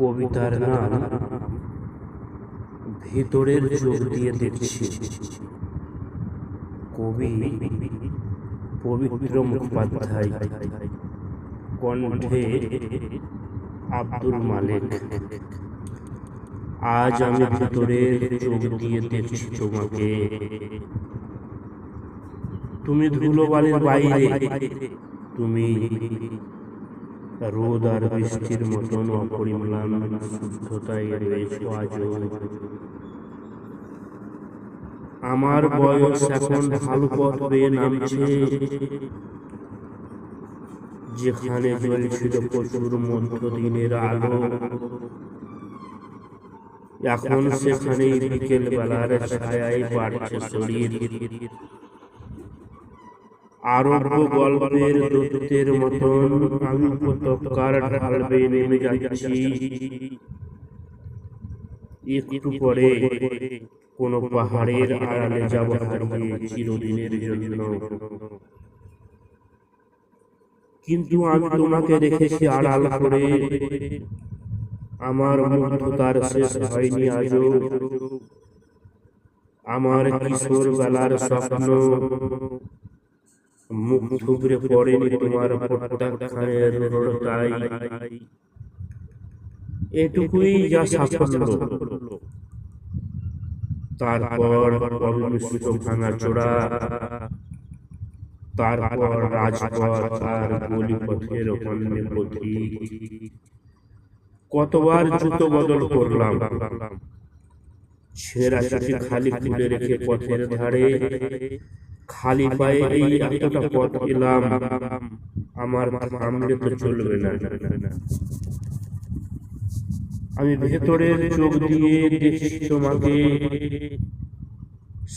কবিতার নাম ভেতরের চোখ দিয়ে দেখছি। কবি পবিত্র মুখোপাধ্যায়। কণ্ঠে আব্দুল মালিক। আজ আমি ভেতরের চোখ দিয়ে দেখছি তোমাকে। তুমি ধুলোবালির বাইরে, তুমি রোদ আর বৃষ্টির মতন অপরিম্লান শুদ্ধতায় রয়েছে আজও। আমার বয়স এখন ভালো পথ বেয়ে নামছে, যেখানে জ্বলছিল প্রচুর মধ্য দিনের আলো। এখন সেখানেই বিকেল বেলার ছায়ায় বাড়ছে শরীর। আরব্য গল্পের দূতের মতন আমি উপত্যকার ঢাল বেয়ে নেমে যাচ্ছি একটু পরে কোন পাহাড়ের আড়ালে যাব হারিয়ে চিরদিনের জন্য। কিন্তু আমি তোমাকে রেখেছি আড়াল করে। আমার মুগ্ধতার শেষ হয়নি আজও। আমার কিশোর বেলার স্বপ্ন মুখ থুবড়ে পড়েনি তোমার প্রত্যাখ্যানের এটুকুই যা সাফল্য। তারপর ভাঙা তারপর রাজপথ আর গলিপথের অন্য পথিক কতবার জুতো বদল করলাম। ছেঁড়া খালি খুলে রেখে পথের ধারে। খালি পায়ে এই এতটা পথ এলাম আমার থামলে তো চলবে না। আমি ভেতরের চোখ দিয়ে দেখছি তোমাকে।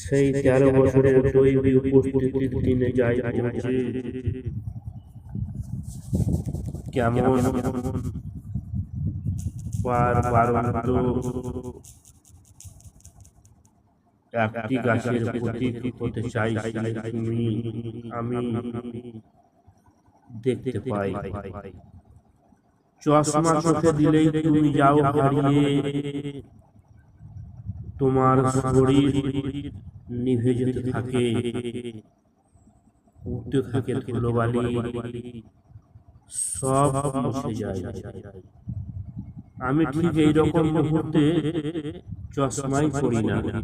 সেই তেরো বছরের দৈবী উপস্থিতির দিনে যাই পৌঁছে। কেমন? পার বারন্ত একটি গাছের প্রতীক হতে চাইছিলে তুমি আমি দেখতে পাই চশমা চোখে দিলেই তুমি যাও হারিয়ে তোমার শরীর নিভে যেতে থাকে উঠতে থাকে ধুলোবালি সব মুছে যায় আমি ঠিক এইরকম মুহূর্তে চশমাই পড়ি না